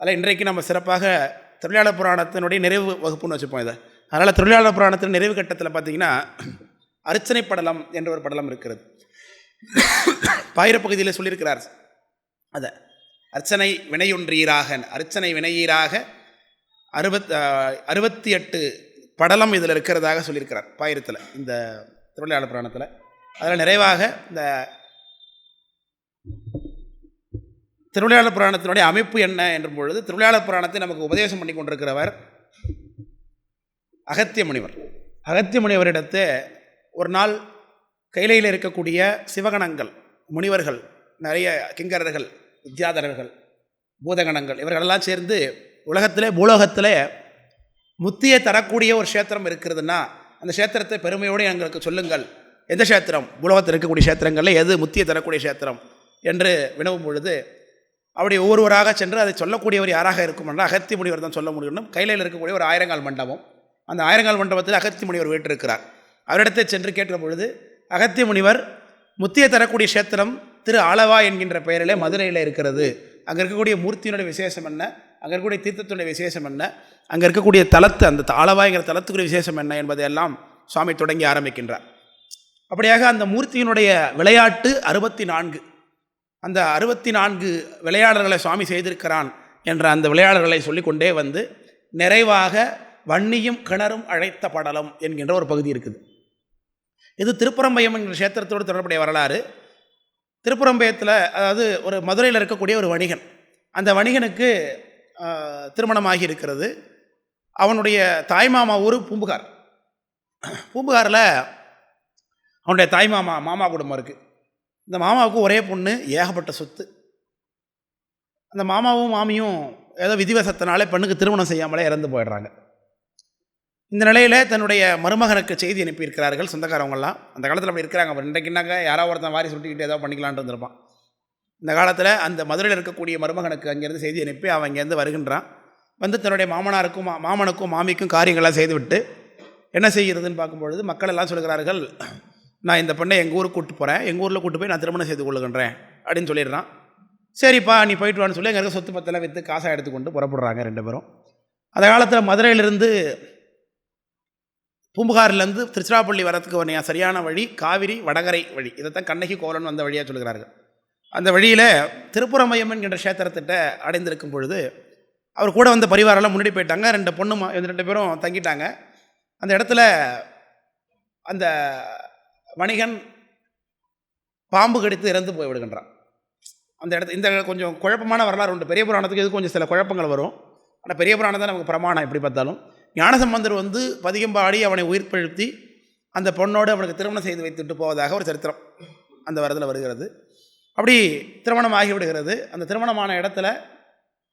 அதில் இன்றைக்கு நம்ம சிறப்பாக தொழிலாளர் புராணத்தினுடைய நிறைவு வகுப்புன்னு வச்சுப்போம் இதை. அதனால் தொழிலாளர் புராணத்தின் நிறைவு கட்டத்தில் பார்த்தீங்கன்னா அர்ச்சனை படலம் என்ற ஒரு படலம் இருக்கிறது. பாயிர பகுதியில் சொல்லியிருக்கிறார். அதை அர்ச்சனை வினையொன்றீராக அர்ச்சனை வினையீராக அறுபத் அறுபத்தி எட்டு படலம் இதில் இருக்கிறதாக சொல்லியிருக்கிறார் பாயிரத்தில் இந்த தொழிலாளர் புராணத்தில். அதில் நிறைவாக இந்த திருவிளையாடல் புராணத்தினுடைய அமைப்பு என்ன என்ற பொழுது திருவிளையாடல் புராணத்தை நமக்கு உபதேசம் பண்ணி கொண்டிருக்கிறவர் அகத்திய முனிவர். அகத்திய முனிவரிடத்து ஒரு நாள் கைலையில் இருக்கக்கூடிய சிவகணங்கள் முனிவர்கள் நிறைய கிங்கரர்கள் வித்யாதரர்கள் பூதகணங்கள் இவர்களெல்லாம் சேர்ந்து உலகத்திலே பூலோகத்திலே முத்தியை தரக்கூடிய ஒரு க்ஷேத்திரம் இருக்கிறதுன்னா அந்த க்ஷேத்திரத்தை பெருமையோடு எங்களுக்கு சொல்லுங்கள். எந்த க்ஷேத்திரம்? பூலோகத்தில் இருக்கக்கூடிய க்ஷேத்திரங்களில் எது முத்தியை தரக்கூடிய க்ஷேத்திரம்? என்று வினவும் பொழுது அப்படி ஒவ்வொருவராக சென்று அதை சொல்லக்கூடியவர் யாராக இருக்கும் என்றால் அகத்தி முனிவர் தான் சொல்ல முடியும். கையில் இருக்கக்கூடிய ஒரு ஆயிரங்கால் மண்டபம். அந்த ஆயிரங்கால் மண்டபத்தில் அகத்தி முனிவர் வீட்டிருக்கிறார் அவரிடத்தை சென்று கேட்கிற பொழுது அகத்தி முனிவர் முத்திய தரக்கூடிய க்ஷேத்திரம் திரு ஆலவா என்கின்ற பெயரிலே மதுரையில் இருக்கிறது. அங்கே இருக்கக்கூடிய மூர்த்தியினுடைய விசேஷம் என்ன? அங்கே இருக்கக்கூடிய தீர்த்தத்தினுடைய விசேஷம் என்ன? அங்கே இருக்கக்கூடிய தலத்து அந்த ஆலவாய்ங்கிற தலத்துக்குரிய விசேஷம் என்ன? என்பதையெல்லாம் சுவாமி தொடங்கி ஆரம்பிக்கின்றார். அப்படியாக அந்த மூர்த்தியினுடைய விளையாட்டு அறுபத்தி நான்கு. அந்த அறுபத்தி நான்கு விளையாடல்களை சுவாமி செய்திருக்கிறான் என்ற அந்த விளையாடல்களை சொல்லிக்கொண்டே வந்து நிறைவாக வன்னியும் கிணறும் அழைத்த படலம் என்கின்ற ஒரு பகுதி இருக்குது. இது திருப்புறம்பயம் என்கிற கஷேத்திரத்தோடு தொடர்புடைய வரலாறு. திருப்புறம்பயத்தில் அதாவது ஒரு மதுரையில் இருக்கக்கூடிய ஒரு வணிகன். அந்த வணிகனுக்கு திருமணமாகி இருக்கிறது. அவனுடைய தாய்மாமா ஊர் பூம்புகார். பூம்புகாரில் அவனுடைய தாய்மாமா மாமா குடும்பம் இருக்குது இந்த மாமாவுக்கு ஒரே பொண்ணு ஏகப்பட்ட சொத்து. அந்த மாமாவும் மாமியும் ஏதோ விதிவசத்தினாலே பெண்ணுக்கு திருமணம் செய்யாமலே இறந்து போயிடுறாங்க. இந்த நிலையில் தன்னுடைய மருமகனுக்கு செய்தி அனுப்பியிருக்கிறார்கள் சொந்தக்காரவங்கெல்லாம். அந்த காலத்தில் அப்படி இருக்கிறாங்க. அப்போ இன்றைக்குனாங்க யாராவது ஒருத்தன் வாரி சுட்டிக்கிட்டு ஏதோ பண்ணிக்கலான்ட்டு இருந்திருப்பான். இந்த காலத்தில் அந்த மதுரையில் இருக்கக்கூடிய மருமகனுக்கு அங்கேருந்து செய்தி அனுப்பி அவன் இங்கேருந்து வருகின்றான். வந்து தன்னுடைய மாமனாருக்கும் மா- மாமனுக்கும் மாமிக்கும் காரியங்கள்லாம் செய்துவிட்டு என்ன செய்கிறதுன்னு பார்க்கும்பொழுது மக்கள் எல்லாம் சொல்கிறார்கள் நான் இந்த பெண்ணை எங்கள் ஊருக்கு கூப்பிட்டு போகிறேன் எங்கள் ஊரில் கூட்டு போய் நான் திருமணம் செய்து கொள்ளுகின்றேன் அப்படின்னு சொல்லிடுறான். சரிப்பா நீ போயிட்டு வான்னு சொல்லி எங்களுக்கு இருக்க சொத்து பத்தெல்லாம் விற்று காசாக எடுத்துக்கொண்டு புறப்படுறாங்க ரெண்டு பேரும். அந்த காலத்தில் மதுரையிலிருந்து பூம்புகார்லேருந்து திருச்சிராப்பள்ளி வரத்துக்கு வரைய சரியான வழி காவிரி வடகரை வழி. இதைத்தான் கண்ணகி கோலன் வந்த வழியாக சொல்கிறார்கள் அந்த வழியில் திருப்புறமயம் என்கின்ற க்ஷேத்திரத்திட்ட அடைந்திருக்கும் பொழுது அவர் கூட வந்த பரிவாரெல்லாம் முன்னாடி போயிட்டாங்க. ரெண்டு பொண்ணு ரெண்டு பேரும் தங்கிட்டாங்க. அந்த இடத்துல அந்த வணிகன் பாம்பு கடித்து இறந்து போய் விடுகின்றான். அந்த இடத்து இந்த கொஞ்சம் குழப்பமான வரலாறு உண்டு. பெரிய புராணத்துக்கு இது கொஞ்சம் சில குழப்பங்கள் வரும். ஆனால் பெரிய புராணம் தான் நமக்கு பிரமாணம் எப்படி பார்த்தாலும். ஞானசம்பந்தர் வந்து பதிகம்பாடி அவனை உயிர்ப்பெழுத்தி அந்த பொண்ணோடு அவனுக்கு திருமணம் செய்து வைத்துட்டு போவதாக ஒரு சரித்திரம் அந்த வரதில் வருகிறது. அப்படி திருமணம் ஆகிவிடுகிறது அந்த திருமணமான இடத்துல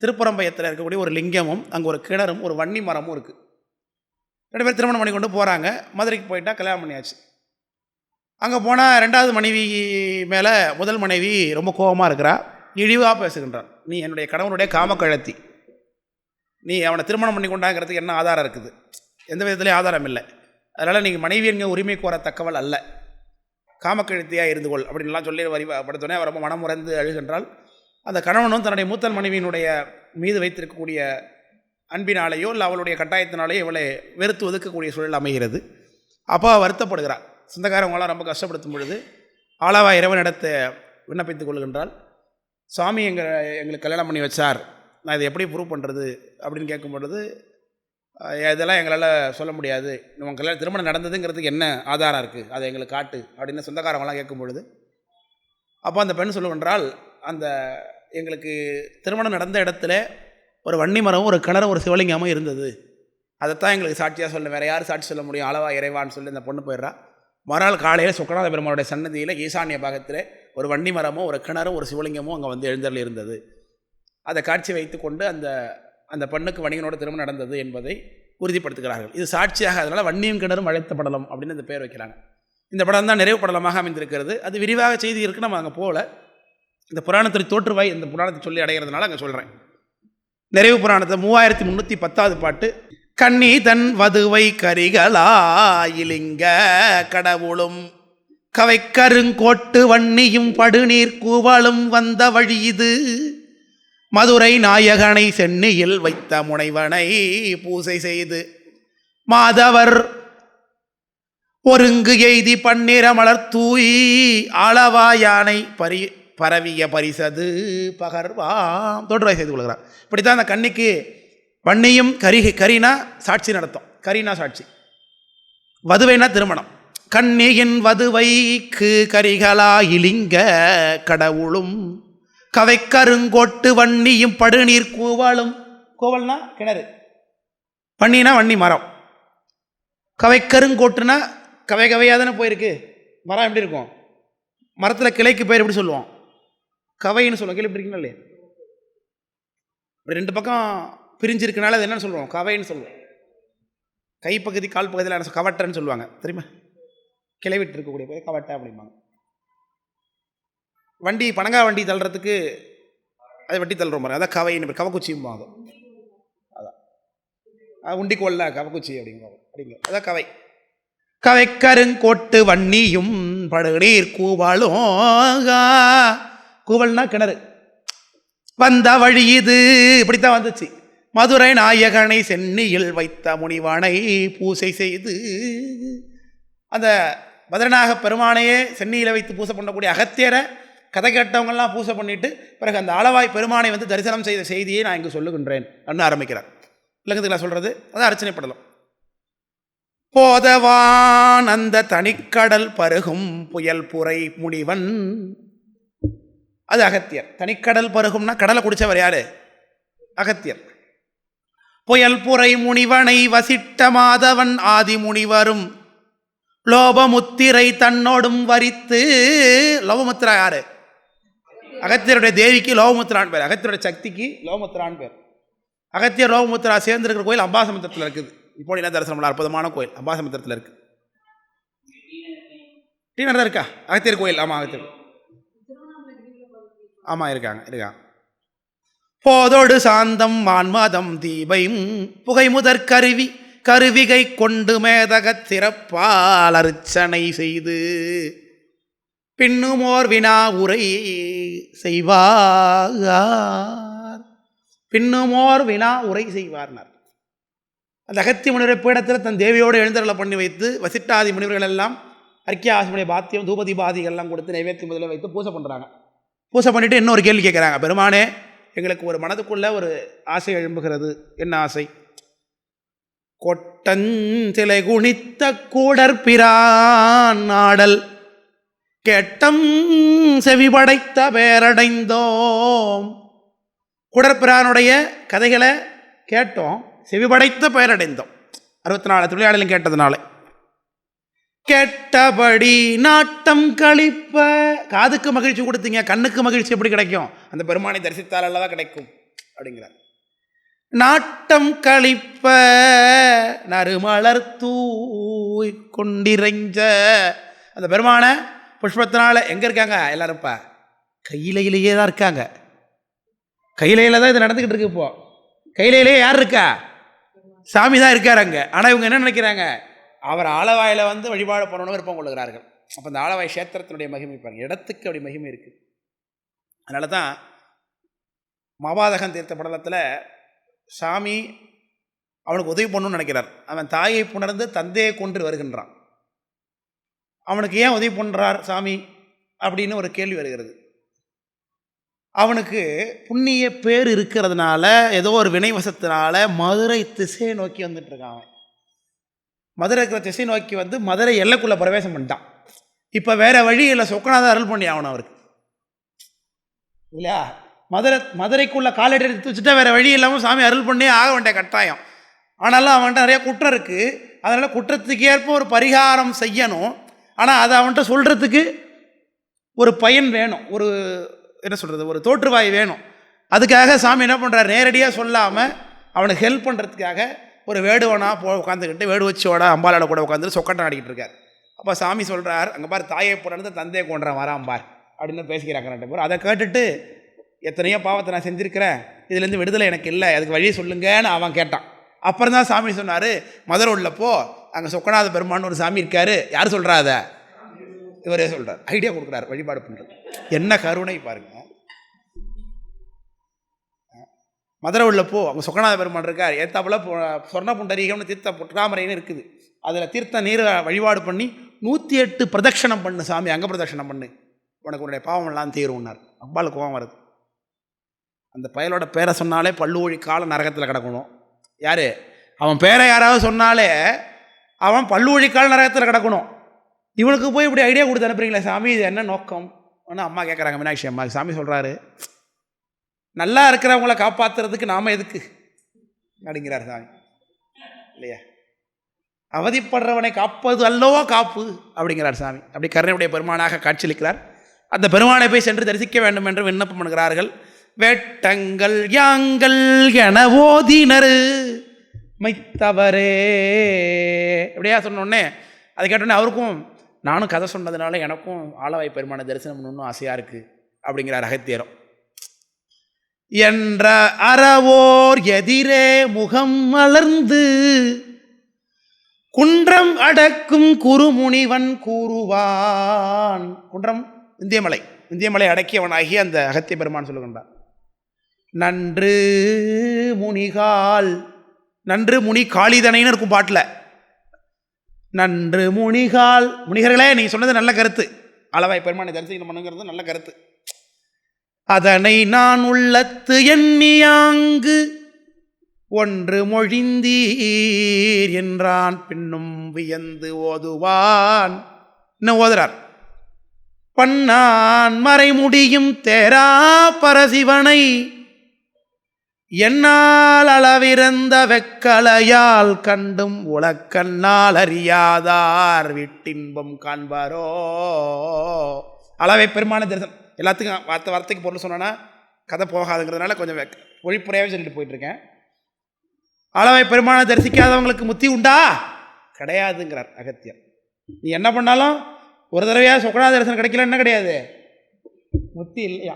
திருப்புறம்பயத்தில் இருக்கக்கூடிய ஒரு லிங்கமும் அங்கே ஒரு கிணறும் ஒரு வன்னி மரமும் இருக்குது ரெண்டு பேர் திருமணம் பண்ணி கொண்டு போகிறாங்க மதுரைக்கு போயிட்டால் கல்யாணம் பண்ணியாச்சு. அங்கே போனால் ரெண்டாவது மனைவி மேலே முதல் மனைவி ரொம்ப கோபமாக இருக்கிறா இழிவாக பேசுகின்றான் நீ என்னுடைய கணவனுடைய காமக்கழத்தி. நீ அவனை திருமணம் பண்ணி கொண்டாங்கிறதுக்கு என்ன ஆதாரம் இருக்குது? எந்த விதத்துலேயும் ஆதாரம் இல்லை. அதனால் நீங்கள் மனைவி என்கிற உரிமை கோரத்தக்கவள் அல்ல. காமக்கழுத்தியாக இருந்து கொள் அப்படின்லாம் சொல்லி வரி படுத்தோடனே அவர் ரொம்ப மனம் அழுகின்றால் அந்த கணவனும் தன்னுடைய மூத்தன் மனைவியினுடைய மீது வைத்திருக்கக்கூடிய அன்பினாலேயோ இல்லை அவளுடைய கட்டாயத்தினாலேயோ இவளை வெறுத்து ஒதுக்கக்கூடிய சூழல் அமைகிறது. அப்போ வருத்தப்படுகிறார். சொந்தக்காரவங்களாம் ரொம்ப கஷ்டப்படுத்தும் பொழுது ஆளாவா இறைவனிடத்தை விண்ணப்பித்துக் கொள்கின்றால் சுவாமி எங்கள் எங்களுக்கு கல்யாணம் பண்ணி வச்சார். நான் இதை எப்படி ப்ரூவ் பண்ணுறது அப்படின்னு கேட்கும் பொழுது இதெல்லாம் எங்களால் சொல்ல முடியாது. நம்ம கல்யாணம் திருமணம் நடந்ததுங்கிறதுக்கு என்ன ஆதாரம் இருக்குது அதை எங்களுக்கு காட்டு. அப்படின்னு சொந்தக்காரவங்களாம் கேட்கும் பொழுது அப்போ அந்த பெண் சொல்லுவென்றால் அந்த எங்களுக்கு திருமணம் நடந்த இடத்துல ஒரு வன்னி மரம் ஒரு கிணறு ஒரு சிவலிங்கமும் இருந்தது. அதைத்தான் எங்களுக்கு சாட்சியாக சொல்ல வேறு யார் சாட்சி சொல்ல முடியும்? அளவா இறைவான்னு சொல்லி அந்த பொண்ணு போயிடுறா. மறுநாள் காலையில் சுக்கநாத பெருமானுடைய சன்னதியில் ஈசானிய பாகத்தில் ஒரு வண்டி மரமும் ஒரு கிணறும் ஒரு சிவலிங்கமும் அங்கே வந்து எழுந்தரில் இருந்தது. அதை காட்சி வைத்துக்கொண்டு அந்த அந்த பெண்ணுக்கு வணிகனோட திருமணம் நடந்தது என்பதை உறுதிப்படுத்துகிறார்கள். இது சாட்சியாக அதனால் வன்னியும் கிணறும் அழைத்த படலம் அப்படின்னு அந்த பேர் வைக்கிறாங்க. இந்த படம் தான் நிறைவு படலமாக அமைந்திருக்கிறது. அது விரிவாக செய்தி இருக்கு நம்ம அங்கே போகல. இந்த புராணத்துறை தோற்றுவாய் இந்த புராணத்தை சொல்லி அடைகிறதுனால அங்கே சொல்கிறேன் நிறைவு புராணத்தை மூவாயிரத்தி முந்நூற்றி பத்தாவது பாட்டு கண்ணி தன் வதுவை கரிகளாயிலிங்க கடவுளும். கவைக்கருங்கோட்டு வன்னியும் படுநீர் கூவலும் வந்த வழி இது. மதுரை நாயகனை சென்னியில் வைத்த முனைவனை பூசை செய்து. மாதவர் ஒருங்கு எய்தி பன்னிற மலர் தூய் அளவா யானை பரி பரவிய பரிசது பகர்வாம். தொடர்வாய் செய்து கொள்கிறார். இப்படித்தான் அந்த கண்ணிக்கு வன்னியும் கரிக கரினா சாட்சி நடத்தும். கரினா சாட்சி. வதுவைனா திருமணம். கண்ணியின் வதுவைக்கு கரிகளா இலிங்க கடவுளும் கவை கருங்கோட்டு வன்னியும் படுநீர் கூவலும் கோவல்னா கிணறு. வன்னினா வன்னி மரம். கவை கருங்கோட்டுனா கவை கவையாக தானே போயிருக்கு? மரம் எப்படி இருக்கும்? மரத்தில் கிளைக்கு பேர் எப்படி சொல்லுவோம்? கவைன்னு சொல்லுவோம். கேள்விப்பட்டிருக்கீங்களா இல்லையா? ரெண்டு பக்கம் பிரிஞ்சிருக்கனால அது என்னன்னு சொல்லுவோம் கவைன்னு சொல்லுவோம் கைப்பகுதி கால் பகுதியில் என்ன கவட்டன்னு கவட்டைன்னு சொல்லுவாங்க தெரியுமா? கிளவிட்டு இருக்கக்கூடிய போய் கவட்டை அப்படிம்பாங்க. வண்டி பனங்கா வண்டி தள்ளுறதுக்கு அது வண்டி தள்ளுறோம் பாருங்க அதான் கவைன்னு கவக்குச்சியும் கவக்குச்சியும்பாங்க அதான். உண்டி உண்டிக்கோல்ல கவக்குச்சி அப்படிங்குவாங்க அப்படிங்க. அதான் கவை. கவை கருங்கோட்டு வன்னியும் படுநீர் கூவாலும் கூவல்னா கிணறு. வந்த வழி இது இப்படித்தான் வந்துச்சு. மதுரை நாயகனை சென்னியில் வைத்த முனிவனை பூசை செய்து அந்த பத்ரநாக பெருமானையே சென்னியில் வைத்து பூசை பண்ணக்கூடிய அகத்தியரை கதை கேட்டவங்கள்லாம் பூசை பண்ணிவிட்டு பிறகு அந்த ஆளவாய் பெருமானை வந்து தரிசனம் செய்த செய்தியை நான் இங்கு சொல்லுகின்றேன் அப்படின்னு ஆரம்பிக்கிறார். இல்லைங்கதுங்களா சொல்கிறது அதான் அர்ச்சனை படலம். போதவான் அந்த தனிக்கடல் பருகும் புயல் புரை முனிவன். அது அகத்தியர். தனிக்கடல் பருகும்னா கடலை குடித்தவர் யார்? அகத்தியர். புயல் புரை முனிவனை வசிட்ட மாதவன் ஆதி முனிவரும் லோபமுத்திரை தன்னோடும் வரித்து லோபமுத்திரா யாரு? அகத்தியருடைய தேவிக்கு லோபமுத்திரான் பேர். அகத்தியருடைய சக்திக்கு லோபமுத்திரான் பேர். அகத்தியர் லோபமுத்திரா சேர்ந்திருக்கிற கோயில் அம்பாசமுத்திரத்தில் இருக்குது. இப்போ நில தரிசனம் அற்புதமான கோயில் அம்பாசமுத்திரத்தில் இருக்கு. டீ நடந்தா இருக்கா? அகத்தியர் கோயில். ஆமாம் அகத்தியர். ஆமாம் இருக்காங்க இருக்காங்க. போதோடு சாந்தம் மான்மதம் தீபையும் புகை முதற் கருவி கருவிகை கொண்டு மேதகத் சிறப்பால் அர்ச்சனை செய்து பின்னுமோர் வினா உரை செய்வார். பின்னுமோர் வினா உரை செய்வார்னர். அந்த அகத்தி முனிவரை பீடத்தில் தன் தேவியோடு எழுந்தருளை பண்ணி வைத்து வசிட்டாதி முனிவர்கள் எல்லாம் அர்க்கியாசிமுடைய பாத்தியம் தூபதி பாதிகள்லாம் கொடுத்து நைவேத்தியம் முதல்ல வைத்து பூஜை பண்ணுறாங்க பூஜை பண்ணிவிட்டு இன்னொரு கேள்வி கேட்குறாங்க பெருமானே எங்களுக்கு ஒரு மனதுக்குள்ளே ஒரு ஆசை எழும்புகிறது. என்ன ஆசை? கொட்டஞ்சிலை குணித்த கூடற்பிரான் நாடல் கெட்டம் செவிபடைத்த பேரடைந்தோம் குடற்பிரானுடைய கதைகளை கேட்டோம் செவிபடைத்த பெயரடைந்தோம். அறுபத்தி நாலு தொழிலாளர்களும் கேட்டதுனால. கெட்டபடி நாட்டம் கழிப்ப. காதுக்கு மகிழ்ச்சி கொடுத்தீங்க கண்ணுக்கு மகிழ்ச்சி எப்படி கிடைக்கும்? அந்த பெருமானை தரிசித்தால் அல்லவா கிடைக்கும் அப்படிங்கிறார். நாட்டம் கழிப்ப நறுமலர் தூய் கொண்டிறைஞ்ச. அந்த பெருமானை புஷ்பத்தினால எங்கே இருக்காங்க? எல்லாரும் இப்போ கையிலையிலேயே தான் இருக்காங்க. கையிலையில தான் இது நடந்துக்கிட்டு இருக்கு இப்போ. கையிலையிலேயே யார் இருக்கா? சாமி தான் இருக்கார் அங்கே. ஆனால் இவங்க என்ன நினைக்கிறாங்க? அவர் ஆலவாயில் வந்து வழிபாடு பண்ணணும் விருப்பம் கொள்கிறார்கள் அப்போ அந்த ஆலவாய் கஷேத்திரத்தினுடைய மகிமை பாருங்க. இடத்துக்கு அப்படி மகிமை இருக்குது அதனால தான் மபாதகம் தீர்த்த படலத்தில் சாமி அவனுக்கு உதவி பண்ணணும்னு நினைக்கிறார். அவன் தாயை புணர்ந்து தந்தையை கொன்று வருகின்றான். அவனுக்கு ஏன் உதவி பண்ணுறார் சாமி அப்படின்னு ஒரு கேள்வி வருகிறது. அவனுக்கு புண்ணிய பேர் இருக்கிறதுனால ஏதோ ஒரு வினைவசத்தினால மதுரை திசையை நோக்கி வந்துட்டுருக்கான் அவன். மதுரை இருக்கிற திசை நோக்கி வந்து மதுரை எல்லைக்குள்ளே பிரவேசம் பண்ணிட்டான். இப்போ வேறு வழி இல்லை சொக்கநாத அருள் பண்ணி ஆகணும் அவருக்கு. இல்லையா? மதுரை மதுரைக்குள்ளே காலடி எடுத்து வச்சுட்டா வேறு வழி இல்லாமல் சாமி அருள் பண்ணி ஆக வேண்டிய கட்டாயம். ஆனாலும் அவன்கிட்ட நிறைய குற்றம் இருக்குது அதனால் குற்றத்துக்கு ஏற்ப ஒரு பரிகாரம் செய்யணும். ஆனால் அதை அவன்கிட்ட சொல்கிறதுக்கு ஒரு பயன் வேணும். ஒரு என்ன சொல்கிறது ஒரு தோற்றுவாய் வேணும். அதுக்காக சாமி என்ன பண்ணுறார் நேரடியாக சொல்லாமல் அவனுக்கு ஹெல்ப் பண்ணுறதுக்காக ஒரு வேடுவனாக போ உட்காந்துக்கிட்டு வேடு வச்சோட அம்பாலோட கூட உட்காந்துட்டு சொக்கட்டம் ஆடிக்கிட்டு இருக்கார். அப்போ சாமி சொல்கிறார் அங்கே பார் தாயை பிறந்து தந்தையை கொண்டுறான் வரான் பார் அப்படின்னு பேசிக்கிறாங்க ரெண்டு பேரும். அதை கேட்டுட்டு எத்தனையோ பாவத்தை நான் செஞ்சுருக்கிறேன் இதுலேருந்து விடுதலை எனக்கு இல்லை அதுக்கு வழி சொல்லுங்கன்னு அவன் கேட்டான். அப்புறம் தான் சாமி சொன்னார் மதுரை உள்ளப்போ அங்கே சொக்கநாத பெருமான்னு ஒரு சாமி இருக்கார் யார் சொல்கிறா அதை? இவரே சொல்கிறார் ஐடியா கொடுக்குறாரு வழிபாடு பண்ணுறது என்ன கருணை பாருங்கள் மதுரை உள்ள போ அங்கே சொக்கநாத பெருமான் இருக்கார். ஏத்தாப்புல சொர்ண புண்டரீகம்னு தீர்த்த புற்றாமரைன்னு இருக்குது. அதில் தீர்த்த நீரை வழிபாடு பண்ணி நூற்றி எட்டு பிரதட்சணம் பண்ணு சாமி அங்கே பிரதட்சணம் பண்ணு. உனக்கு உன்னுடைய பாவம் எல்லாம் தீரும்னார். அம்பாளுக்கு கோவம் வருது. அந்த பயலோட பேரை சொன்னாலே பல்லுவழி கால நரகத்தில் கிடக்கணும். யார்? அவன் பேரை யாராவது சொன்னாலே அவன் பல்லுவழி கால நரகத்தில் கிடக்கணும். இவளுக்கு போய் இப்படி ஐடியா கொடுத்து அனுப்புறீங்களே சாமி இது என்ன நோக்கம்? ஒன்று அம்மா கேட்குறாங்க மீனாட்சி அம்மா சாமி சொல்கிறாரு நல்லா இருக்கிறவங்கள காப்பாற்றுறதுக்கு நாம் எதுக்கு? அப்படிங்கிறார் சாமி. இல்லையா? அவதிப்படுறவனை காப்பது அல்லவோ காப்பு அப்படிங்கிறார் சாமி. அப்படி கருணையுடைய பெருமானாக காட்சியளிக்கிறார். அந்த பெருமானை போய் சென்று தரிசிக்க வேண்டும் என்று விண்ணப்பம் பண்ணுகிறார்கள். வேட்டங்கள் யாங்கள் என ஓதினர் மைத்தவரே. எப்படியா சொன்னோடனே அதை கேட்டோடனே அவருக்கும் நானும் கதை சொன்னதுனால எனக்கும் ஆளவாய் பெருமானை தரிசனம் பண்ணணும்னு ஆசையாக இருக்குது அப்படிங்கிறார் அகத்தியரும். என்ற அறவோர் எதிரே முகம் மலர்ந்து குன்றம் அடக்கும் குறுமுனிவன் கூறுவான். குன்றம் இந்தியமலை இந்தியமலை அடக்கியவனாகி அந்த அகத்திய பெருமான் சொல்லுகின்றான் நன்று முனிகால் நன்று முனி காளிதனைன்னு இருக்கும் பாட்டில். நன்று முனிகால். முனிகர்களே நீ சொன்னது நல்ல கருத்து. அளவாய் பெருமானை தரிசனம் பண்ணுங்கிறது நல்ல கருத்து. அதனை நான் உள்ளத்து எண்ணியாங்கு ஒன்று மொழிந்தீர் என்றான். பின்னும் வியந்து ஓதுவான். என்ன ஓதுறார். பன்னான் மறைமுடியும் தேரா பரசிவனை. என்னால் அளவிறந்த வெக்கலையால் கண்டும் உலக்கண்ணால் அறியாதார். விட்டின்பம் காண்பாரோ. அளவை பெருமான தரிசனம். எல்லாத்துக்கும் வார்த்தை வார்த்தைக்கு பொருள் சொன்னோன்னா கதை போகாதுங்கிறதுனால கொஞ்சம் ஒழிப்புறையாகவே சொல்லிட்டு போயிட்டுருக்கேன். அளவை பெருமானை தரிசிக்காதவங்களுக்கு முத்தி உண்டா? கிடையாதுங்கிறார் அகத்தியர். நீ என்ன பண்ணாலும் ஒரு தடவையாக சொக்கனா தரிசனம் கிடைக்கல என்ன கிடையாது. முத்தி இல்லையா?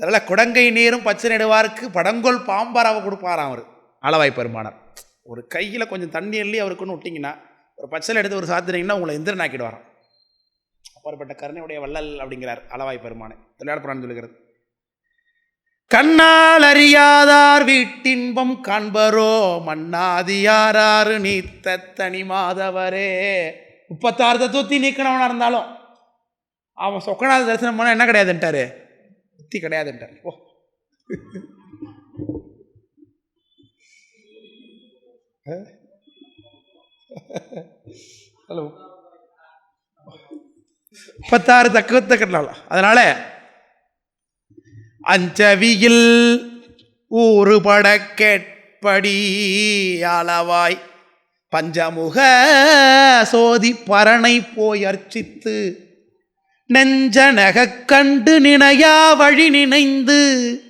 அதனால் குடங்கை நீரும் பச்சை நெடுவாருக்கு படங்கொல் பாம்பாராவை கொடுப்பாராம் அவர் அளவாய் பெருமானார். ஒரு கையில் கொஞ்சம் தண்ணி அள்ளி அவருக்குன்னு விட்டிங்கன்னா ஒரு பச்சையில் எடுத்து ஒரு சாத்தினீங்கன்னா உங்களை எந்திரன் ஆக்கிடுவாராம் அப்பாற்பட்ட கருணையுடைய வள்ளல் அப்படிங்கிறார் அளவாய் பெருமானை. தொழிலாளர் சொல்லுகிறது. கண்ணால் அறியாதார் வீட்டின்பம் காண்பரோ மன்னாதியாராறு நீத்த தனி மாதவரே. முப்பத்தாறு தத்துவத்தை நீக்கினவனா இருந்தாலும் அவன் சொக்கநாத தரிசனம் பண்ணால் என்ன கிடையாதுன்ட்டாரு? புத்தி கிடையாதுன்ட்டார். ஓ. ஹலோ. முப்பத்தாறு தக்குவத்தை கட்டலாம் அதனால அஞ்சவியில் ஊறுபட கேட்படி அளவாய் பஞ்சமுக சோதி பரணை போய் அர்ச்சித்து நெஞ்சனகக் கண்டு நினையா வழி நினைந்து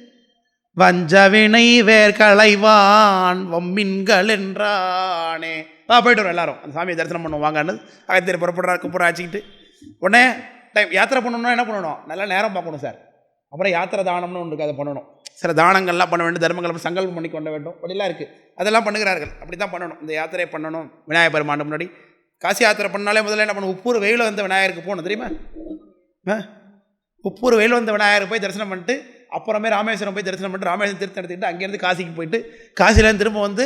வஞ்சவினை வேர் களைவான் வம்மின்கள் என்றானே. போயிட்டு வரோம் எல்லாரும். அந்த சாமியை தரிசனம் பண்ணுவோம். வாங்கன்னு அகத்தியர் புறப்படுறாரு குப்புறம் வச்சுக்கிட்டு உடனே டைம் யாத்திரை பண்ணணும்னா என்ன பண்ணணும்? நல்லா நேரம் பார்க்கணும் சார் அப்புறம் யாத்திரை தானம்னு ஒன்று அதை பண்ணணும். சில தானங்கள்லாம் பண்ண வேண்டும் தர்மங்கள் சங்கல்பம் பண்ணி கொண்ட வேண்டும். அப்படிலாம் இருக்குது அதெல்லாம் பண்ணுகிறார்கள். அப்படி தான் பண்ணணும். இந்த யாத்திரையை பண்ணணும். விநாயகர் பெருமாண்டு முன்னாடி. காசி யாத்திரை பண்ணாலே முதல்ல என்ன பண்ணணும்? உப்பூர் வெயில் வந்த விநாயகருக்கு போகணும் தெரியுமா? உப்பூர் வெயில் வந்த விநாயகர் போய் தரிசனம் பண்ணிட்டு அப்புறமே ராமேஸ்வரம் போய் தரிசனம் பண்ணிட்டு ராமேஸ்வரம் திருத்தம் எடுத்துக்கிட்டு அங்கேருந்து காசிக்கு போயிட்டு காசிலேருந்து திரும்ப வந்து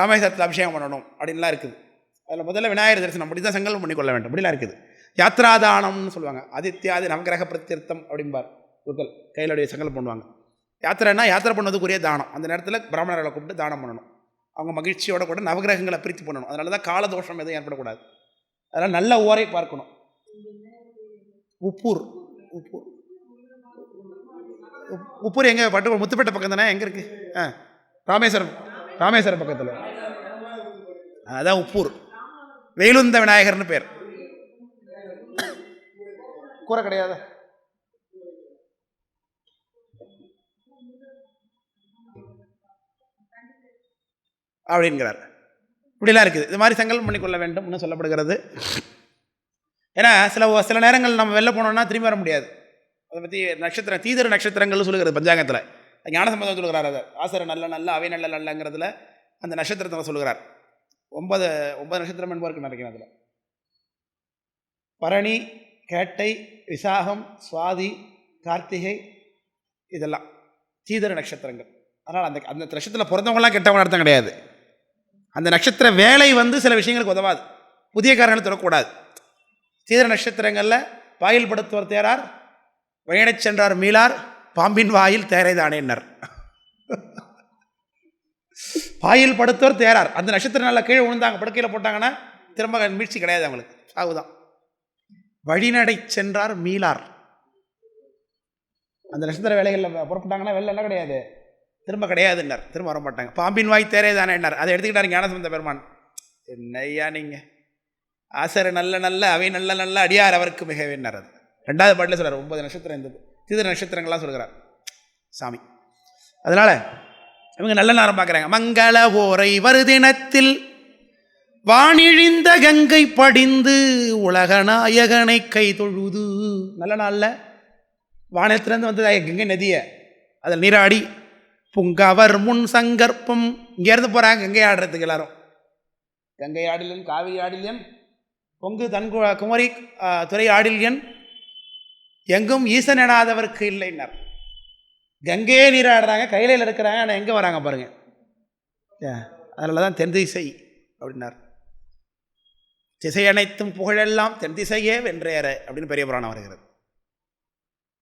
ராமேஸ்வரத்தில் அபிஷேகம் பண்ணணும். அப்படின்லாம் இருக்குது. அதில் முதல்ல விநாயகர் தரிசனம். அப்படி தான் சங்கல்பம் பண்ணிக்கொள்ள வேண்டும். அப்படிலாம் இருக்குது. யாத்ராதானம்னு சொல்லுவாங்க. ஆதித்யாதி நவகிரக பிரத்யர்த்தம் அப்படிம்பார். குருக்கள் கையிலுடைய சங்கல் பண்ணுவாங்க யாத்திரைனா யாத்திரை பண்ணதுக்குரிய தானம். அந்த நேரத்தில் பிராமணர்களை கூப்பிட்டு தானம் பண்ணணும். அவங்க மகிழ்ச்சியோட கூட நவகிரகங்களை பிரித்து பண்ணணும் அதனால தான் காலதோஷம் எதுவும் ஏற்படக்கூடாது. அதனால் நல்ல ஓரை பார்க்கணும். உப்பூர். உப்பூர். உப்- உப்பூர் எங்கே பட்டு முத்துப்பேட்டை பக்கம் தானே? எங்கே இருக்குது ஆ ராமேஸ்வரம். ராமேஸ்வரம் பக்கத்தில். அதான் உப்பூர். வெயிலுந்த விநாயகர்னு பேர். கூரை கிடையாது. அப்படிங்கிறார். இப்படிலாம் இருக்குது. இது மாதிரி சங்கல்பம் பண்ணிக்கொள்ள வேண்டும் சொல்லப்படுகிறது. ஏன்னா சில சில நேரங்கள் நம்ம வெளில போனோம்னா திரும்பி வர முடியாது. அதை பற்றி நட்சத்திரம் தீதர நட்சத்திரங்கள் சொல்லுகிறது பஞ்சாங்கத்தில். ஞானசம்பந்தம் சொல்கிறார் அதை. ஆசிரியர் நல்ல நல்ல அவை நல்ல நல்லங்கிறதுல அந்த நட்சத்திரத்தை சொல்லுகிறார். ஒன்பது ஒன்பது நட்சத்திரம் என்பவருக்கு நினைக்கிறேன் அதில். பரணி கேட்டை விசாகம் சுவாதி கார்த்திகை இதெல்லாம். தீதர நட்சத்திரங்கள். அதனால் அந்த அந்த நட்சத்திரத்தில் பிறந்தவங்களாம் கெட்டவங்க அர்த்தம் கிடையாது. அந்த நட்சத்திர வேலை வந்து சில விஷயங்களுக்கு உதவாது. புதிய காரணங்கள் தொடக்கூடாது. தீதர நட்சத்திரங்களில் வாயில் படுத்துவர் தேரார் வயணச் சென்றார் மீளார் பாம்பின் வாயில் தேரைதானேன்னர் பாயில் படுத்தோர் தேரார். அந்த நட்சத்திரம் நல்லா கீழே விழுந்தாங்க படுக்கையில் போட்டாங்கன்னா திரும்ப மீட்சி கிடையாது அவங்களுக்கு. சாகுதான் வழிநடை சென்றார் மீளார். அந்த நட்சத்திர வேலைகளில் புறப்பட்டாங்கன்னா வெளில என்ன கிடையாது? திரும்ப கிடையாதுன்னார். திரும்ப வர மாட்டாங்க பாம்பின் வாய் தேரே தானேன்னார் அதை எடுத்துக்கிட்டாரு ஞானசம்பந்த பெருமான். என்னையா நீங்கள் ஆசர் நல்ல நல்ல அவை நல்ல நல்ல அடியார் அவருக்கு மிகவேன்னார் அது. ரெண்டாவது பாட்டில் சொல்கிறார் ஒன்பது நட்சத்திரம் இருந்தது. திதிர நட்சத்திரங்கள்லாம் சொல்கிறார் சாமி. அதனால் இவங்க நல்ல நேரம் பார்க்குறாங்க. மங்கள ஓரை வருதினத்தில் வானிழிந்த கங்கை படிந்து உலகநாயகனை கை தொழுது. நல்ல நாளில் வானத்திலேருந்து வந்தது கங்கை நதியை. அதில் நீராடி புங்கவர் முன் சங்கற்பம். இங்கேருந்து போகிறாங்க கங்கை ஆடுறதுக்கு எல்லாரும். கங்கை ஆடிலன் காவிரி ஆடிலன் பொங்கு தன்கு குமரி துறை ஆடில்யன் எங்கும் ஈசன் எனாதவருக்கு இல்லைன்னார் கங்கையே நீராடுறாங்க கையிலையில் இருக்கிறாங்க ஆனால் எங்கே வராங்க பாருங்க. அதனால தான் தென் இசை அப்படின்னார். திசை அனைத்தும் புகழெல்லாம் தென் திசையே வென்றேற அப்படின்னு பெரிய புராணம் வருகிறது.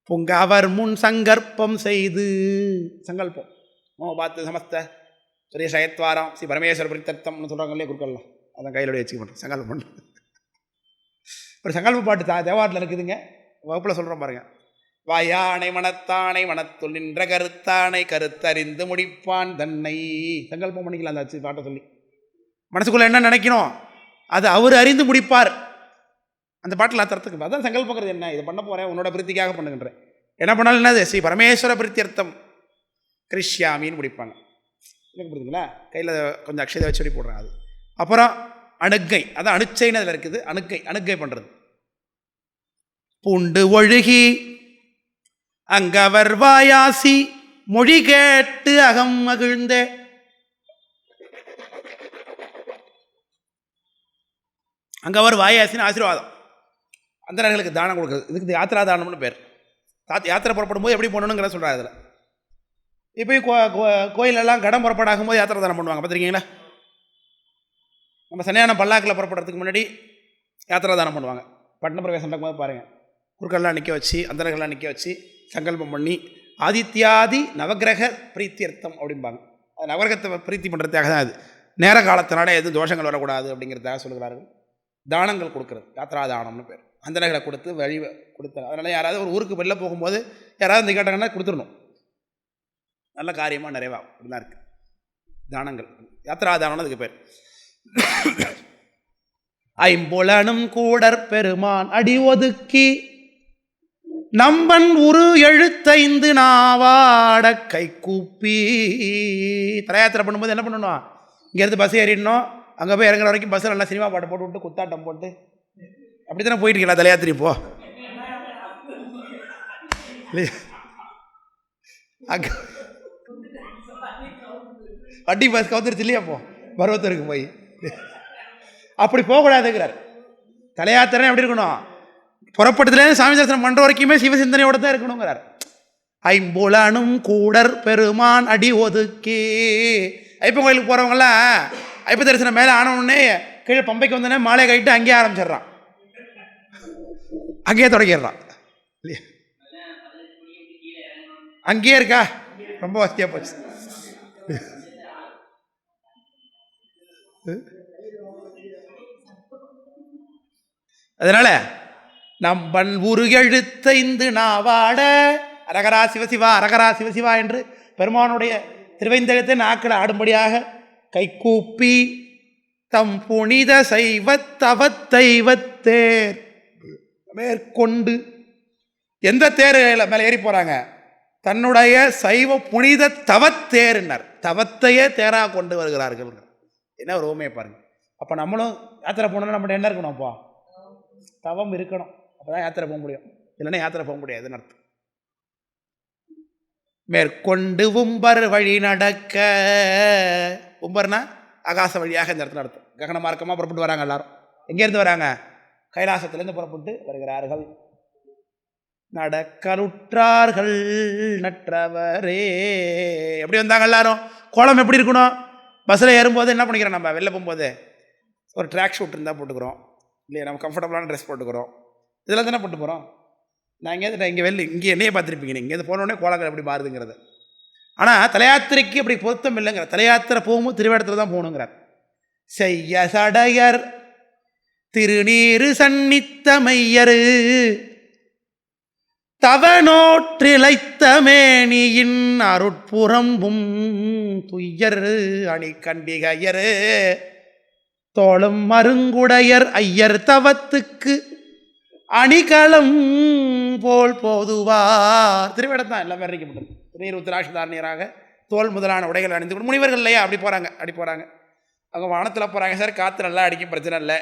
புங்கவர் முன் சங்கற்பம் செய்து சங்கல்பம். மோ பார்த்து சமஸ்த பெரிய சயத்வாரம் ஸ்ரீ பரமேஸ்வர பிரித்தர்த்தம்னு சொல்கிறாங்க இல்லையா குறுக்கள்லாம் அதான் வச்சுக்க மாட்டேன் சங்கல்பம் பண்ணுறது ஒரு சங்கல்ப பாட்டு தா தேவாட்டில் இருக்குதுங்க. வகுப்பில் சொல்கிறோம் பாருங்கள் வாயானை மனத்தானை மனத்துள் நின்ற கருத்தானை கருத்தறிந்து முடிப்பான் தன்னை. சங்கல்பம் பண்ணிக்கலாம் அந்த பாட்டை சொல்லி. மனசுக்குள்ளே என்ன நினைக்கணும்? அது அவர் அறிந்து முடிப்பார். அந்த பாட்டில் அர்த்தத்துக்கு அதான் சங்கல்பங்கிறது என்ன? இதை பண்ண போகிறேன் உன்னோட பிரித்திக்காக பண்ணுகின்றேன் என்ன பண்ணாலும் என்னது? ஸ்ரீ பரமேஸ்வர பிரித்தியர்த்தம் கிருஷ்யாமின்னு முடிப்பாங்க. எனக்கு புரியுதுங்களா கையில் கொஞ்சம் அக்ஷதை வச்சு போடுறேன் அது. அப்புறம் அணுக்கை அதான் அணுச்சைன்னு அதில் இருக்குது. அணுக்கை அணுக்கை பண்ணுறது பூண்டு ஒழுகி அங்கவர் வாயாசி மொழி கேட்டு அகம் அங்கே அவர் வாயாசின்னு ஆசீர்வாதம். அந்தனர்களுக்கு தானம் கொடுக்குறது. இதுக்கு யாத்திரா தானம்னு பேர். தாத் யாத்திரை புறப்படும் போது எப்படி பண்ணணுங்கிற சொல்கிறார் அதில் இப்போ கோ கோயிலெல்லாம் கடம் புறப்பாடாகும் போது யாத்திரை தானம் பண்ணுவாங்க. பார்த்துருக்கீங்களா? நம்ம சன்னியான பல்லாக்கில் புறப்படுறதுக்கு முன்னாடி யாத்திரா தானம் பண்ணுவாங்க. பட்டண பிரவேசம் நடக்கும்போது பாருங்கள் குருக்கள்லாம் நிற்க வச்சு அந்தனர்கள்லாம் நிற்க வச்சு சங்கல்பம் பண்ணி ஆதித்யாதி நவக்கிரக பிரீத்தியர்த்தம் அப்படிம்பாங்க. அது நவகிரகத்தை பிரீத்தி பண்ணுறதுக்காக தான் அது. நேர காலத்தினால எதுவும் தோஷங்கள் வரக்கூடாது அப்படிங்கிறதாக சொல்கிறார்கள் தானங்கள் கொடுக்குறது. யாத்ரா தானம்னு பேர் அந்தனர்களை கொடுத்து வழி கொடுத்து அதனால் யாராவது ஒரு ஊருக்கு வெளில போகும்போது யாராவது இந்த கேட்டாங்கன்னா கொடுத்துடணும். நல்ல காரியமாக நிறைவாகும். இப்படிலாம் இருக்குது தானங்கள். யாத்திரா தானம்னு அதுக்கு பேர். ஐம்புலனும் கூடற் பெருமான் அடி ஒதுக்கி நம்பன் உரு எழுத்தைந்து நாவாட கை கூப்பி தலையாத்திரை பண்ணும்போது என்ன பண்ணணும் இங்கேருந்து பஸ் ஏறிடணும். அங்கே போய் இறங்குற வரைக்கும் பஸ்ஸில் நல்லா சினிமா பாட்டு போட்டு விட்டு குத்தாட்டம் போட்டு. அப்படி தானே போயிட்டு தலையாத்திரி போ இல்லையா? பஸ் கவுத்துருச்சு இல்லையா போ பருவத்தருக்கு போய். அப்படி போகக்கூடாதுங்கிறார். தலையாத்திரை எப்படி இருக்கணும்? புறப்பட்டதுலேருந்து சாமி தரிசனம் பண்ணுற வரைக்குமே சிவசிந்தனையோடு தான் இருக்கணுங்கிறார். ஐம்புலனும் கூடர் பெருமான் அடி ஒதுக்கி. ஐப்பன் கோயிலுக்கு போகிறவங்களாம் ஐப்ப தரிசனம் மேலே ஆனவுடனே கீழே பம்பைக்கு வந்தோடனே மாலையை கட்டிட்டு அங்கேயே ஆரம்பிச்சிடுறான். அங்கேயே தொடங்கிடுறான். இல்லையா? அங்கேயே இருக்கா? ரொம்ப வசதியாக போச்சு. அதனால நம்பன் உரு எழுத்தைந்து நாவாட அரகரா சிவசிவா அரகரா சிவசிவா என்று பெருமானுடைய திருவைந்தெழுத்தை நாக்கில் ஆடும்படியாக கைகூப்பி தம் புனித சைவத்தவத்தைவத்தேர் மேற்கொண்டு எந்த தேர் மேலே ஏறி போகிறாங்க தன்னுடைய சைவ புனித தவத்தேர்னர் தவத்தையே தேராக கொண்டு வருகிறார்கள். என்ன ஒரு ஊமையை பாருங்க. அப்போ நம்மளும் யாத்திரை போனோம்னா நம்மகிட்ட என்ன இருக்கணும்ப்பா தவம் இருக்கணும். அப்போ தான் யாத்திரை போக முடியும். இல்லைன்னா யாத்திரை போக முடியாதுன்னு அர்த்தம். மேற்கொண்டு உம்பர் வழி நடக்க உம்பர்னா ஆகாச வழியாக இந்த இடத்துல நடத்தும். ககன மார்க்கமாக புறப்பட்டு வராங்க எல்லாரும். எங்கேருந்து வராங்க? கைலாசத்துலேருந்து புறப்பட்டு வருகிறார்கள். நடக்கலுற்றார்கள் நற்றவரே. எப்படி வந்தாங்க எல்லாரும்? கோலம் எப்படி இருக்கணும்? பஸ்ஸில் ஏறும்போது என்ன பண்ணிக்கிறோம் நம்ம? வெளில போகும்போது ஒரு ட்ராக் ஷூட் இருந்தால் போட்டுக்கிறோம். இல்லையா நம்ம கம்ஃபர்டபுளான ட்ரெஸ் போட்டுக்கிறோம். இதெல்லாம் தானே போட்டு போகிறோம் நான் எங்கேயாவது இங்கே வெளில இங்கே என்னையே பார்த்துருப்பீங்க நீங்கள் இங்கேருந்து போனோடனே கோலங்கள் எப்படி மாறுதுங்கிறது. ஆனால் தலையாத்திரைக்கு அப்படி பொருத்தம் இல்லைங்கிற தலையாத்திரை போகும்போது திருவேடத்தில் தான் போகணுங்கிறார். செய்ய சடையர் திருநீரு சன்னித்தமையரு மையரு தவனோற்றிழைத்த மேனியின் அருட்புறம்பும் துய்யர் அணிகண்டிகையர் தோளும் மருங்குடையர் ஐயர் தவத்துக்கு அணிகலம் போல் போதுவார். திருவிடத்தான் எல்லாம் வர்ணிக்கப்பட்டது திருநீர் உத்திராட்சதாரணியராக தோல் முதலான உடைகள் அணிந்து கொண்டு முனிவர்கள் இல்லையா? அப்படி போகிறாங்க அப்படி போகிறாங்க அவங்க வானத்தில் போகிறாங்க சார் காற்று நல்லா அடிக்கும் பிரச்சனை இல்லை.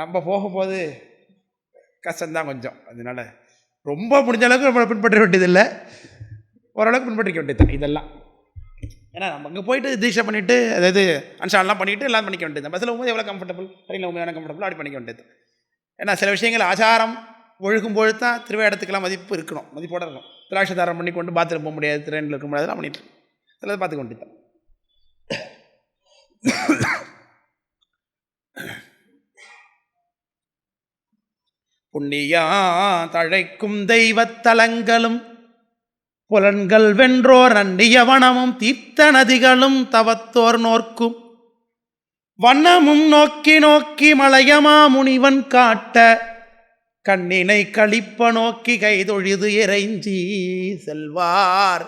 நம்ம போகும்போது கஷ்டம்தான் கொஞ்சம். அதனால ரொம்ப முடிஞ்ச அளவுக்கு நம்மளை பின்பற்ற வேண்டியதில்லை. ஓரளவுக்கு பின்பற்றிக்க வேண்டியது இதெல்லாம். ஏன்னா நம்ம அங்கே போயிட்டு தீட்சை பண்ணிவிட்டு அதாவது அன்சாலாம் பண்ணிவிட்டு எல்லாம் பண்ணிக்க வேண்டியது பஸ்ஸில் போகும்போது எவ்வளோ கம்ஃபர்டபுள் ட்ரெயினில் உண்மையான கம்ஃபர்டபுள் அப்படி பண்ணிக்க வேண்டியது ஏன்னா சில விஷயங்கள் ஆச்சாரம் ஒழுகும்போது தான் தான் திருவேடத்துக்கெல்லாம் மதிப்பு இருக்கணும் மதிப்போட இருக்கணும். திராட்சதாரம் பண்ணி கொண்டு பாத்ரூம் போக முடியாது ட்ரெயினில் இருக்க முடியாது பண்ணிட்டு சிலது பார்த்துக்க வேண்டியது புண்ணியா தழைக்கும் தெய்வத்தலங்களும் புலன்கள் வென்றோர் நன்னிய வனமும் தீர்த்த நதிகளும் தவத்தோர் நோர்க்கும். வண்ணமும் நோக்கி நோக்கி மலையமா முனிவன் காட்ட கண்ணினை கழிப்ப நோக்கி கைதொழிது இறைஞ்சி செல்வார்.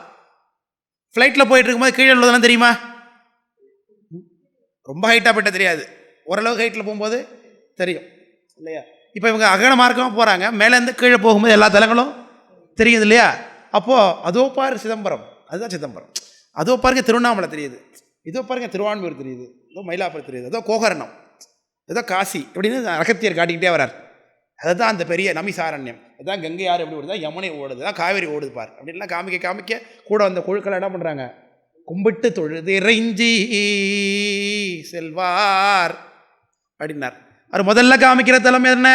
ஃப்ளைட்டில் போயிட்டு இருக்கும்போது கீழே உள்ளதெல்லாம் தெரியுமா? ரொம்ப ஹைட்டாக போயிட்ட தெரியாது. ஓரளவுக்கு ஹைட்டில் போகும்போது தெரியும். இல்லையா? இப்போ இவங்க அகன மார்க்கமாக போகிறாங்க மேலேருந்து கீழே போகும்போது எல்லா தலங்களும் தெரியுது இல்லையா? அப்போது அதோ பாரு சிதம்பரம். அதுதான் சிதம்பரம். அதோ பாருங்க திருவண்ணாமலை தெரியுது. இதோ பாருங்க திருவான்மூர் தெரியுது. இதோ மயிலாப்பூர் தெரியுது. அதோ கோகரணம். ஏதோ காசி இப்படின்னு அகத்தியர் காட்டிக்கிட்டே வரார் அதுதான் அந்த பெரிய நமிசாரண்யம். அதுதான் கங்கை ஆறு எப்படி ஓடுதா யமுனை ஓடுது. தான் காவேரி ஓடுது பார். அப்படின்லாம் காமிக்க காமிக்க கூட அந்த குழுக்களை என்ன பண்ணுறாங்க கும்பிட்டு தொழுது இறைஞ்சி செல்வார் அப்படின்னார். அவர் முதல்ல காமிக்கிற தலைமை என்ன?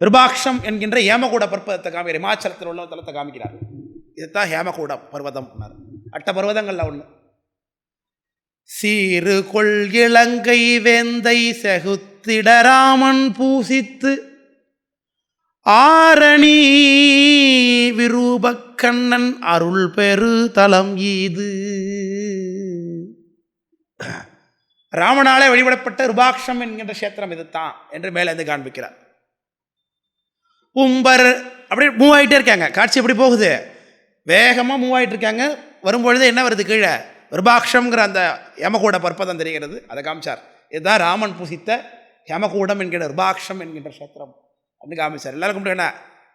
விருபாக்ஷம் என்கின்ற ஏமகூட பர்வதத்தை காமிக்கிற இமாச்சலத்தில் உள்ள தலத்தை காமிக்கிறார். இதுதான் ஹேமகூட பர்வதம் அட்ட பர்வதங்கள்ல ஒன்று சீறு கொள் இலங்கை வேந்தை செகுத்திடராமன் பூசித்து ஆரணி விரூபக்கண்ணன் அருள் பெரு தலம் ஈது. ராமனாலே வழிபடப்பட்ட ருபாக்ஷம் என்கின்ற கஷேத்திரம் இதுதான் என்று மேலே இருந்து காண்பிக்கிறார். உம்பர் அப்படியே மூவ் ஆகிட்டே இருக்காங்க. காட்சி எப்படி போகுது? வேகமாக மூவ் ஆகிட்டு இருக்காங்க. வரும்பொழுது என்ன வருது கீழே? விருபாக்ஷங்கிற அந்த யமகூட பற்பதம் தெரிகிறது. அதை காமிச்சார். இதுதான் ராமன் பூசித்த யமகூடம் என்கிற ருபாக்ஷம் என்கின்ற கஷேத்திரம் அப்படின்னு காமிச்சார். எல்லாருக்கும் என்ன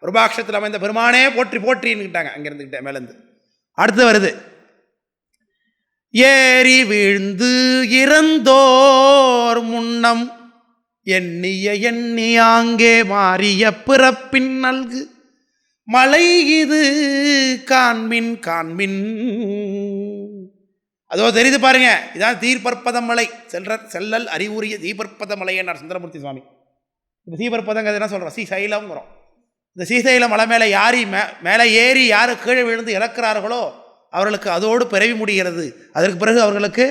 ருபாக்ஷத்தில் அமைந்த பெருமானே போற்றி போற்றின்னுக்கிட்டாங்க அங்கே இருந்துக்கிட்டே மேலேருந்து அடுத்து வருது. ஏறி வீழ்ந்து இறந்தோர் முன்னம் எண்ணிய எண்ணியாங்கே மாறிய பிறப்பின் நல்கு. மலை இது காண்மின் காண்மின் அதோ தெரியுது பாருங்க. இதான் தீர்ப்பற்பதமலை. செல்ற செல்லல் அறிவுரிய தீபற்பத மலை என்னார் சுந்தரமூர்த்தி சுவாமி. இந்த தீபற்பதங்கிறது என்ன சொல்கிறோம் ஸ்ரீ இந்த சீசைல மலை மேலே யாரி மே மேலே ஏறி யார் கீழே விழுந்து இறக்கிறார்களோ அவர்களுக்கு அதோடு பிறவி முடிகிறது. அதற்கு பிறகு அவர்களுக்கு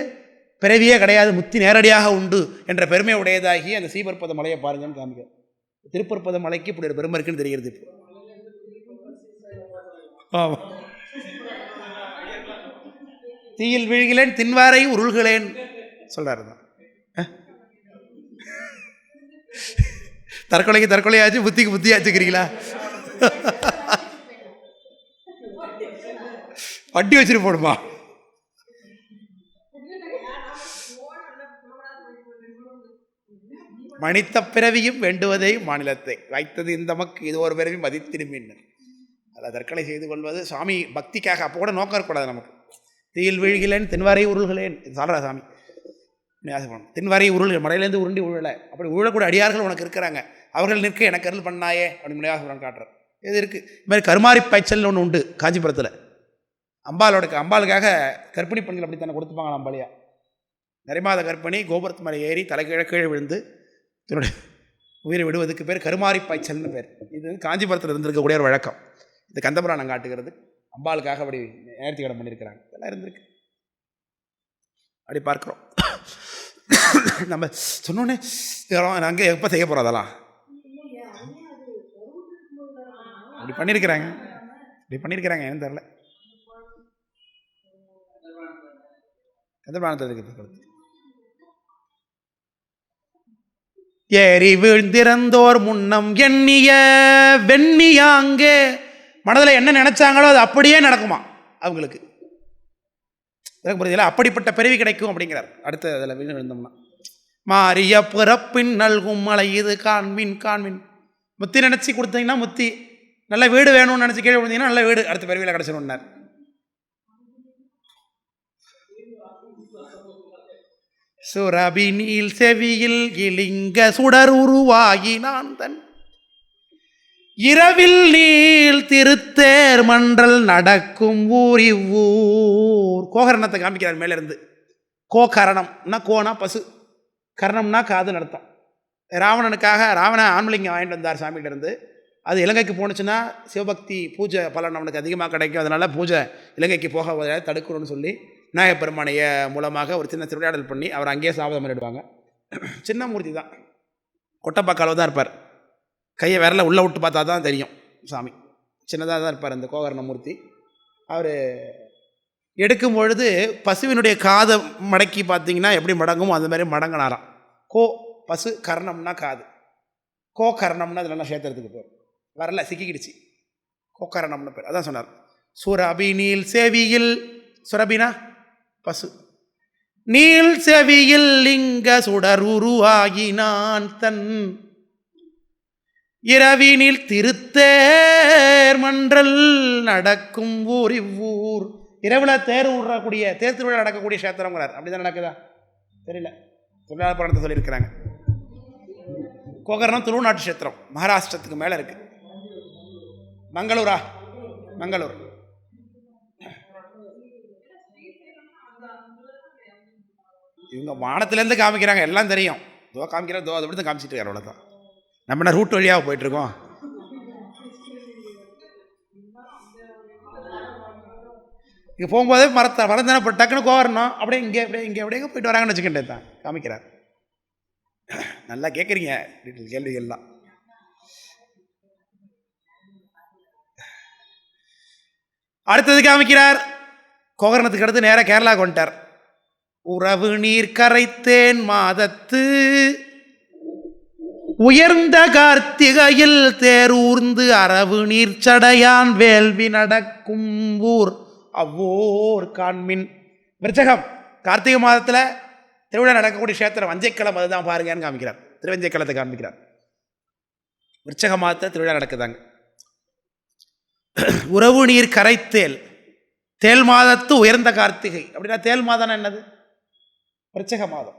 பிறவியே கிடையாது முத்தி நேரடியாக உண்டு என்ற பெருமை உடையதாகி அந்த சீபற்பத மலையை பாருங்கன்னு காமிக்க திருப்பற்பத மலைக்கு இப்படி ஒரு பெருமை இருக்குன்னு தெரிகிறது இப்போ. ஆமாம் தீயில் விழுகிறேன் தின்வாரை உருள்களேன் சொல்கிறாரு தான். தற்கொலைக்கு தற்கொலையாச்சு புத்திக்கு புத்தியாச்சுக்கிறீங்களா? வட்டி வச்சுட்டு போடுமா? மனித பிறவியும் வேண்டுவதே மாநிலத்தை. வைத்தது இந்த மக்கு இது ஒரு பிறவி மதித்திருமின் அதில் தற்கொலை செய்து கொள்வது சாமி பக்திக்காக அப்போ கூட நோக்கம் இருக்கக்கூடாது நமக்கு. தீயில் வீழ்கிறேன் தென்வாரை உருள்களேன் இது சாமி. நியாசப்படும் தென்வரை உருள் மடையிலேருந்து உருண்டி உழலை. அப்படி உழக்கூடிய அடியார்கள் உனக்கு இருக்கிறாங்க. அவர்கள் நிற்க எனக்கு அருள் பண்ணாயே அப்படின்னு நியாசப்படம் காட்டுறேன் இது இருக்குது இது மாதிரி கருமாரி பாய்ச்சல்னு ஒன்று உண்டு காஞ்சிபுரத்தில். அம்பாலோட அம்பாளுக்காக கர்ப்பிணி பெண்கள் அப்படி தானே கொடுத்துப்பாங்க அம்பாலியா நிறைமாத கர்ப்பிணி கோபுரத்து மலை ஏறி தலைக்கீழே கீழே விழுந்து தன்னுடைய உயிரை விடுவதுக்கு பேர் கருமாரி பாய்ச்சல்னு பேர். இது வந்து காஞ்சிபுரத்தில் இருந்திருக்கக்கூடிய ஒரு வழக்கம். இது கந்தபுராணம் காட்டுகிறது. அம்பாளுக்காக அப்படி நேர்த்தி கடன் பண்ணியிருக்கிறாங்க. இதெல்லாம் இருந்திருக்கு. அப்படி பார்க்குறோம். நம்ம சொன்னோன்னே அங்கே எப்போ செய்ய போகிறோம் அதெல்லாம்? அப்படி பண்ணியிருக்கிறாங்க. இப்படி பண்ணியிருக்கிறாங்க ஏன்னு தெரில கந்தபுராணத்தில் இருக்கிறது ஏறி வீழ்ந்திறந்தோர் முன்னம் எண்ணிய வெண்ணியாங்கே மனதில் என்ன நினைச்சாங்களோ அது அப்படியே நடக்குமா? அவங்களுக்கு. எனக்கு புரியுதுல? அப்படிப்பட்ட பிறவி கிடைக்கும் அப்படிங்கிறார். அடுத்த இதில் விழுந்தோம்னா மாறிய பிறப்பின் நல்கும் மலை இது காண்மின் காண்மின். முத்தி நினச்சி கொடுத்தீங்கன்னா முத்தி. நல்ல வீடு வேணும்னு நினச்சி கீழே விழுந்தீங்கன்னா நல்ல வீடு. அடுத்த பிறவியில் கிடச்சிடும்னார் சுரபி நீல் செவியில் இலிங்க சுடர் உருவாகினான் தன் இரவில் நீள் திருத்தேர் மன்றல் நடக்கும் ஊர் இவ்வூர். கோகரணத்தை காமிக்கிறார் மேலிருந்து. கோகரணம்னா கோனா பசு? கரணம்னா காது நடத்தம் ராவணனுக்காக ராவண ஆன்மலிங்கம் வாங்கிட்டு வந்தார் சாமிகிட்ட இருந்து அது இலங்கைக்கு போணுச்சுன்னா சிவபக்தி பூஜை பலன் அவனுக்கு அதிகமாக கிடைக்கும். அதனால் பூஜை இலங்கைக்கு போக தடுக்கணும்னு சொல்லி விநாயகப் பெருமானைய மூலமாக ஒரு சின்ன திருவிளையாடல் பண்ணி அவர் அங்கேயே சாபதம் பண்ணிடுவாங்க. சின்ன மூர்த்தி தான். கொட்டப்பாக்கால தான் இருப்பார். கையை விரல உள்ளே விட்டு பார்த்தா தான் தெரியும் சாமி. சின்னதாக தான் இருப்பார் அந்த கோகர்ணமூர்த்தி அவர் எடுக்கும் பொழுது பசுவினுடைய காதை மடக்கி பார்த்தீங்கன்னா எப்படி மடங்குமோ அந்த மாதிரி மடங்கினாராம். கோ பசு கர்ணம்னா காது. கோ கர்ணம்னா அதில் சேர்த்துறதுக்கு பேர்? வரல சிக்கிக்கிடுச்சு. கோக்கரணம்னு பேர். அதான் சொன்னார். சுரபி நீல் சேவியில் சுரபினா? பசு. நீல் செவியில் லிங்க சுடர் உருவாகினான் தன் இரவினில் திருத்தேர் மன்றல் நடக்கும் ஊர் இவ்வூர். இரவில் தேர் விடக்கூடிய தேர் திருவிழா நடக்கக்கூடிய கஷேத்திரங்கிறார் அப்படிதான் நடக்குதா? தெரியல. தொழிலாளர் படத்தை சொல்லியிருக்கிறாங்க. கோகர்ணம் திருநாட்டு கஷேத்திரம். மகாராஷ்டிரத்துக்கு மேலே இருக்கு. மங்களூரா? மங்களூர். இவங்க வானத்துலேருந்து காமிக்கிறாங்க. எல்லாம் தெரியும். தோ காமிக்கிறார் தோ அதை விட்டு காமிச்சிட்டு இருக்காரு அவ்வளோதான் நம்ம என்ன ரூட் வழியாக போயிட்டுருக்கோம் இங்கே போகும்போதே மரத்த மறந்தானே இப்போ டக்குன்னு கோவரணும். அப்படியே இங்கே அப்படியே இங்கே அப்படியே போயிட்டு வராங்கன்னு வச்சுக்கிட்டே தான். காமிக்கிறார். நல்லா கேட்குறீங்க டீட்டெயில் கேள்விகள்லாம். அடுத்தது காமிக்கிறார். கோகரணத்துக்கு அடுத்து நேராக கேரளா கொண்டார் உறவு நீர் கரைத்தேன் மாதத்து. உயர்ந்த கார்த்திகையில் தேரூர்ந்து அரவு நீர்ச்சடையான் வேள்வி நடக்கும் ஊர். அவ்வோர் காண்மின். விருச்சகம் கார்த்திகை மாதத்தில் திருவிழா நடக்கக்கூடிய கஷேத்திரம் வஞ்சைக்கிழமை அதுதான் பாருங்கன்னு காமிக்கிறார். திருவஞ்சைக்கிழத்தை காமிக்கிறார் விருச்சக மாதத்தில் திருவிழா நடக்குதாங்க. உறவு நீர் கரைத்தேல். தேல் மாதத்து உயர்ந்த கார்த்திகை. அப்படின்னா தேல் மாதம் என்னது? விருச்சக மாதம்.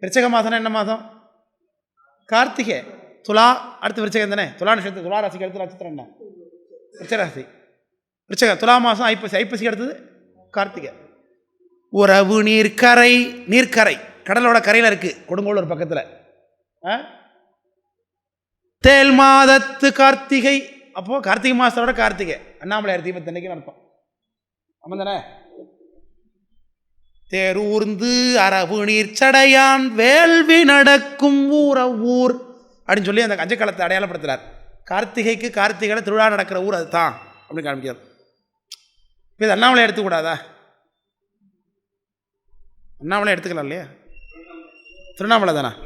விருச்சக மாதம் என்ன மாதம்? கார்த்திகை துலா அடுத்து விருச்சகம் தானே? துலா நட்சத்திரம் துலா ராசிக்கு அடுத்து நட்சத்திரம் என்ன? விருச்சராசி விருச்சகம் துலா மாதம் ஐப்பசி ஐப்பசிக்கு அடுத்தது கார்த்திகை. உறவு நீர்க்கரை நீர்க்கரை. கடலோட கரையில் இருக்குது கொடுங்கோளூர் பக்கத்தில். ஆ? தேல் மாதத்து கார்த்திகை. அப்போது கார்த்திகை மாதத்தோட கார்த்திகை. அண்ணாமலையார் தீபத்தன்னைக்கு நடப்போம் ஆமாம் தானே? தேரூர்ந்து அரவு நீர் சடையான் வேள்வி நடக்கும் ஊர ஊர். அப்படின்னு சொல்லி அந்த கஞ்சக்காலத்தை அடையாளப்படுத்துகிறார் கார்த்திகைக்கு கார்த்திகையில் திருவிழா நடக்கிற ஊர் அதுதான் அப்படின்னு காமிக்கிறார். இப்போ இது அண்ணாமலை எடுத்துக்கூடாதா? அண்ணாமலை எடுத்துக்கலாம் இல்லையா? திருவண்ணாமலை தானா?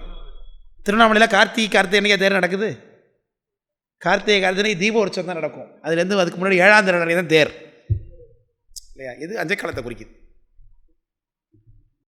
திருவண்ணாமலையில் கார்த்திகை கார்த்திகை தேர் நடக்குது? கார்த்திகை கார்த்திகை தீப உற்சவம் தான் நடக்கும். அதுலேருந்து அதுக்கு முன்னாடி ஏழாம் தேர் தான் தேர். இல்லையா? இது அஞ்சக்காலத்தை குறிக்குது.